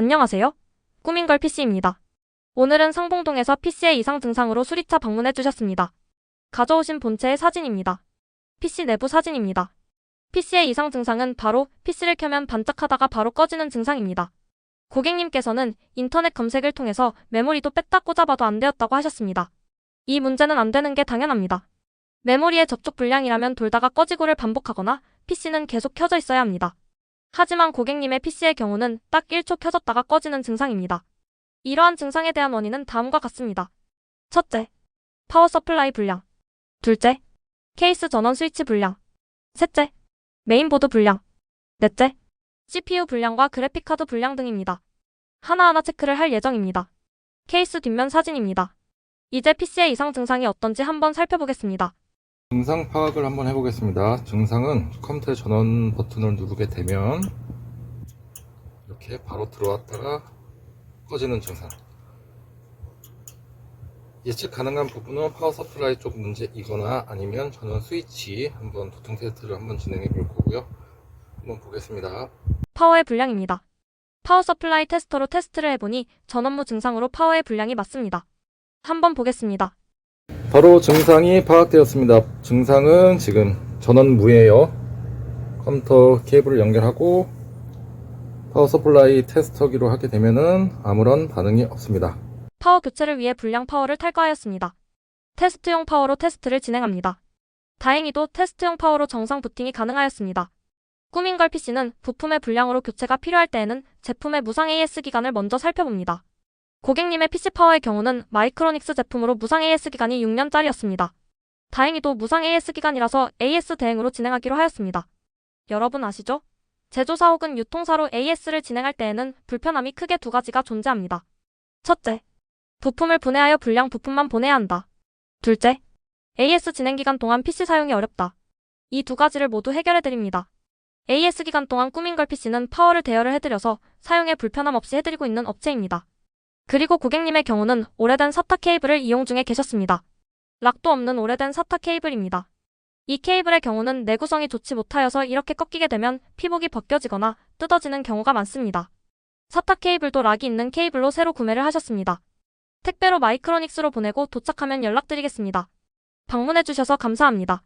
안녕하세요. 꾸민걸 PC입니다. 오늘은 상봉동에서 PC의 이상 증상으로 수리차 방문해 주셨습니다. 가져오신 본체의 사진입니다. PC 내부 사진입니다. PC의 이상 증상은 바로 PC를 켜면 반짝하다가 바로 꺼지는 증상입니다. 고객님께서는 인터넷 검색을 통해서 메모리도 뺐다 꽂아봐도 안 되었다고 하셨습니다. 이 문제는 안 되는 게 당연합니다. 메모리의 접촉 불량이라면 돌다가 꺼지고를 반복하거나 PC는 계속 켜져 있어야 합니다. 하지만 고객님의 PC의 경우는 딱 1초 켜졌다가 꺼지는 증상입니다. 이러한 증상에 대한 원인은 다음과 같습니다. 첫째, 파워 서플라이 불량. 둘째, 케이스 전원 스위치 불량. 셋째, 메인보드 불량. 넷째, CPU 불량과 그래픽카드 불량 등입니다. 하나하나 체크를 할 예정입니다. 케이스 뒷면 사진입니다. 이제 PC의 이상 증상이 어떤지 한번 살펴보겠습니다. 증상 파악을 한번 해보겠습니다. 증상은 컴퓨터 전원 버튼을 누르게 되면 이렇게 바로 들어왔다가 꺼지는 증상. 예측 가능한 부분은 파워 서플라이 쪽 문제이거나 아니면 전원 스위치 한번 도통 테스트를 한번 진행해 볼 거고요. 한번 보겠습니다. 파워의 불량입니다. 파워 서플라이 테스터로 테스트를 해보니 전원무 증상으로 파워의 불량이 맞습니다. 한번 보겠습니다. 바로 증상이 파악되었습니다. 증상은 지금 전원 무예요. 컴퓨터 케이블을 연결하고 파워 서플라이 테스터기로 하게 되면은 아무런 반응이 없습니다. 파워 교체를 위해 불량 파워를 탈거하였습니다. 테스트용 파워로 테스트를 진행합니다. 다행히도 테스트용 파워로 정상 부팅이 가능하였습니다. 꾸민걸 PC는 부품의 불량으로 교체가 필요할 때에는 제품의 무상 AS 기간을 먼저 살펴봅니다. 고객님의 PC 파워의 경우는 마이크로닉스 제품으로 무상 AS 기간이 6년짜리였습니다. 다행히도 무상 AS 기간이라서 AS 대행으로 진행하기로 하였습니다. 여러분 아시죠? 제조사 혹은 유통사로 AS를 진행할 때에는 불편함이 크게 두 가지가 존재합니다. 첫째, 부품을 분해하여 불량 부품만 보내야 한다. 둘째, AS 진행 기간 동안 PC 사용이 어렵다. 이 두 가지를 모두 해결해 드립니다. AS 기간 동안 꾸민걸 PC는 파워를 대여를 해드려서 사용에 불편함 없이 해드리고 있는 업체입니다. 그리고 고객님의 경우는 오래된 사타 케이블을 이용 중에 계셨습니다. 락도 없는 오래된 사타 케이블입니다. 이 케이블의 경우는 내구성이 좋지 못하여서 이렇게 꺾이게 되면 피복이 벗겨지거나 뜯어지는 경우가 많습니다. 사타 케이블도 락이 있는 케이블로 새로 구매를 하셨습니다. 택배로 마이크로닉스로 보내고 도착하면 연락드리겠습니다. 방문해주셔서 감사합니다.